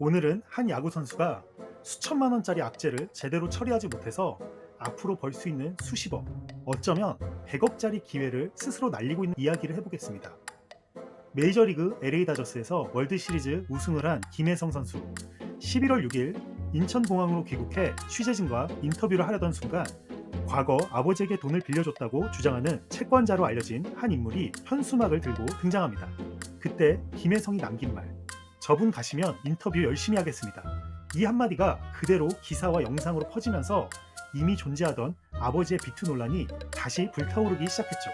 오늘은 한 야구 선수가 수천만 원짜리 악재를 제대로 처리하지 못해서 앞으로 벌 수 있는 수십억, 어쩌면 100억짜리 기회를 스스로 날리고 있는 이야기를 해보겠습니다. 메이저리그 LA 다저스에서 월드 시리즈 우승을 한 김혜성 선수. 11월 6일 인천공항으로 귀국해 취재진과 인터뷰를 하려던 순간 과거 아버지에게 돈을 빌려줬다고 주장하는 채권자로 알려진 한 인물이 현수막을 들고 등장합니다. 그때 김혜성이 남긴 말. 저분 가시면 인터뷰 열심히 하겠습니다. 이 한마디가 그대로 기사와 영상으로 퍼지면서 이미 존재하던 아버지의 비투 논란이 다시 불타오르기 시작했죠.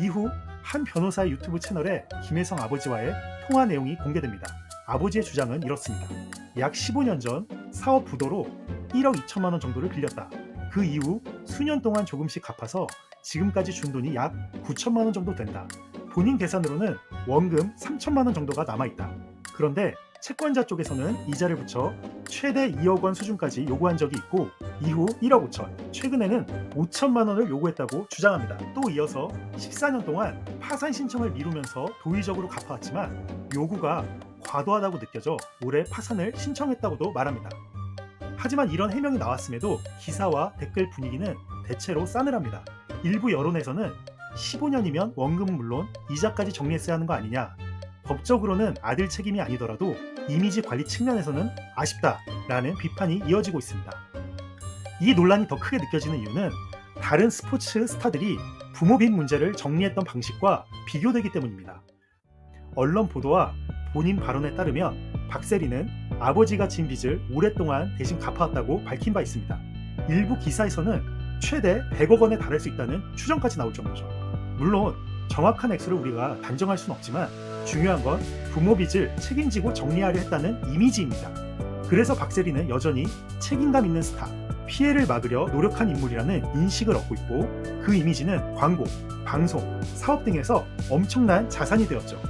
이후 한 변호사의 유튜브 채널에 김혜성 아버지와의 통화 내용이 공개됩니다. 아버지의 주장은 이렇습니다. 약 15년 전 사업 부도로 1억 2천만 원 정도를 빌렸다. 그 이후 수년 동안 조금씩 갚아서 지금까지 준 돈이 약 9천만 원 정도 된다. 본인 계산으로는 원금 3천만 원 정도가 남아 있다. 그런데 채권자 쪽에서는 이자를 붙여 최대 2억 원 수준까지 요구한 적이 있고 이후 1억 5천, 최근에는 5천만 원을 요구했다고 주장합니다. 또 이어서 14년 동안 파산 신청을 미루면서 도의적으로 갚아왔지만 요구가 과도하다고 느껴져 올해 파산을 신청했다고도 말합니다. 하지만 이런 해명이 나왔음에도 기사와 댓글 분위기는 대체로 싸늘합니다. 일부 여론에서는 15년이면 원금은 물론 이자까지 정리했어야 하는 거 아니냐 법적으로는 아들 책임이 아니더라도 이미지 관리 측면에서는 아쉽다라는 비판이 이어지고 있습니다. 이 논란이 더 크게 느껴지는 이유는 다른 스포츠 스타들이 부모 빚 문제를 정리했던 방식과 비교되기 때문입니다. 언론 보도와 본인 발언에 따르면 박세리는 아버지가 진 빚을 오랫동안 대신 갚아왔다고 밝힌 바 있습니다. 일부 기사에서는 최대 100억 원에 달할 수 있다는 추정까지 나올 정도죠. 물론 정확한 액수를 우리가 단정할 수는 없지만 중요한 건 부모 빚을 책임지고 정리하려 했다는 이미지입니다. 그래서 박세리는 여전히 책임감 있는 스타, 피해를 막으려 노력한 인물이라는 인식을 얻고 있고 그 이미지는 광고, 방송, 사업 등에서 엄청난 자산이 되었죠.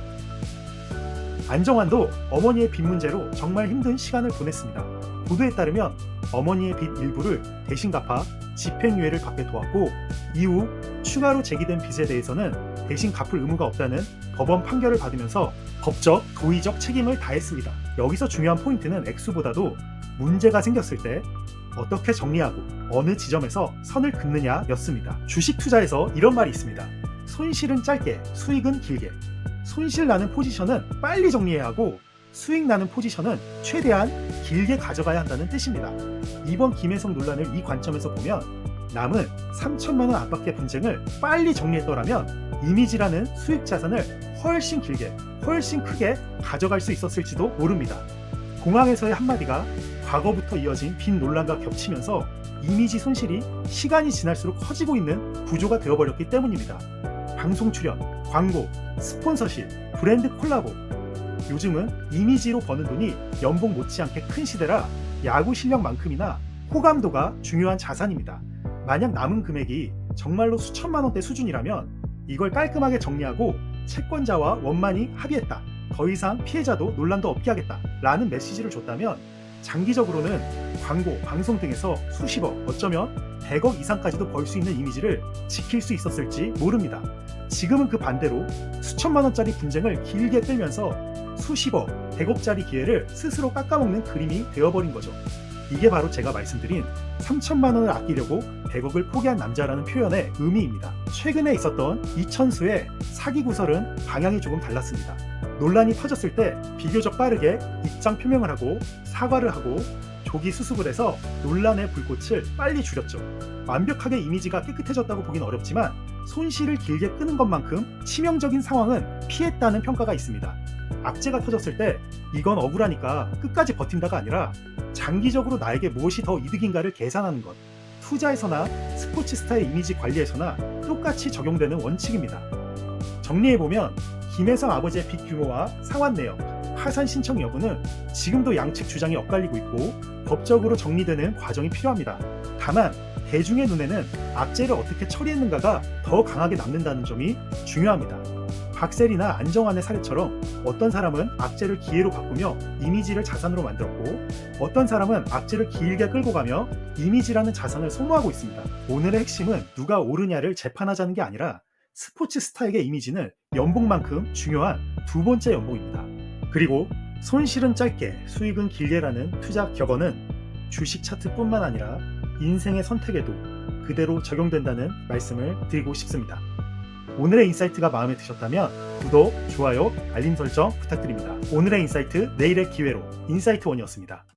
안정환도 어머니의 빚 문제로 정말 힘든 시간을 보냈습니다. 보도에 따르면 어머니의 빚 일부를 대신 갚아 집행유예를 받게 도왔고 이후 추가로 제기된 빚에 대해서는 대신 갚을 의무가 없다는 법원 판결을 받으면서 법적, 도의적 책임을 다했습니다. 여기서 중요한 포인트는 액수보다도 문제가 생겼을 때 어떻게 정리하고 어느 지점에서 선을 긋느냐였습니다. 주식 투자에서 이런 말이 있습니다. 손실은 짧게, 수익은 길게. 손실 나는 포지션은 빨리 정리해야 하고 수익 나는 포지션은 최대한 길게 가져가야 한다는 뜻입니다. 이번 김혜성 논란을 이 관점에서 보면 남은 3천만 원 안팎의 분쟁을 빨리 정리했더라면 이미지라는 수익 자산을 훨씬 길게, 훨씬 크게 가져갈 수 있었을지도 모릅니다. 공항에서의 한마디가 과거부터 이어진 빈 논란과 겹치면서 이미지 손실이 시간이 지날수록 커지고 있는 구조가 되어버렸기 때문입니다. 방송 출연, 광고, 스폰서십, 브랜드 콜라보. 요즘은 이미지로 버는 돈이 연봉 못지않게 큰 시대라 야구 실력만큼이나 호감도가 중요한 자산입니다. 만약 남은 금액이 정말로 수천만 원대 수준이라면 이걸 깔끔하게 정리하고 채권자와 원만히 합의했다. 더 이상 피해자도 논란도 없게 하겠다. 라는 메시지를 줬다면 장기적으로는 광고, 방송 등에서 수십억, 어쩌면 100억 이상까지도 벌 수 있는 이미지를 지킬 수 있었을지 모릅니다. 지금은 그 반대로 수천만 원짜리 분쟁을 길게 끌면서 수십억, 100억짜리 기회를 스스로 깎아먹는 그림이 되어버린 거죠. 이게 바로 제가 말씀드린 3천만 원을 아끼려고 100억을 포기한 남자라는 표현의 의미입니다. 최근에 있었던 이천수의 사기 구설은 방향이 조금 달랐습니다. 논란이 터졌을 때 비교적 빠르게 입장 표명을 하고 사과를 하고 조기 수습을 해서 논란의 불꽃을 빨리 줄였죠. 완벽하게 이미지가 깨끗해졌다고 보긴 어렵지만 손실을 길게 끄는 것만큼 치명적인 상황은 피했다는 평가가 있습니다. 악재가 터졌을 때 이건 억울하니까 끝까지 버틴다가 아니라 장기적으로 나에게 무엇이 더 이득인가를 계산하는 것. 투자에서나 스포츠 스타의 이미지 관리에서나 똑같이 적용되는 원칙입니다. 정리해보면 김혜성 아버지의 빚 규모와 상환 내역, 파산 신청 여부는 지금도 양측 주장이 엇갈리고 있고 법적으로 정리되는 과정이 필요합니다. 다만 대중의 눈에는 악재를 어떻게 처리했는가가 더 강하게 남는다는 점이 중요합니다. 박셀이나 안정환의 사례처럼 어떤 사람은 악재를 기회로 바꾸며 이미지를 자산으로 만들었고 어떤 사람은 악재를 길게 끌고 가며 이미지라는 자산을 소모하고 있습니다. 오늘의 핵심은 누가 옳으냐를 재판하자는 게 아니라 스포츠 스타에게 이미지는 연봉만큼 중요한 두 번째 연봉입니다. 그리고 손실은 짧게 수익은 길게라는 투자 격언은 주식 차트뿐만 아니라 인생의 선택에도 그대로 적용된다는 말씀을 드리고 싶습니다. 오늘의 인사이트가 마음에 드셨다면 구독, 좋아요, 알림 설정 부탁드립니다. 오늘의 인사이트 내일의 기회로 인사이트 원이었습니다.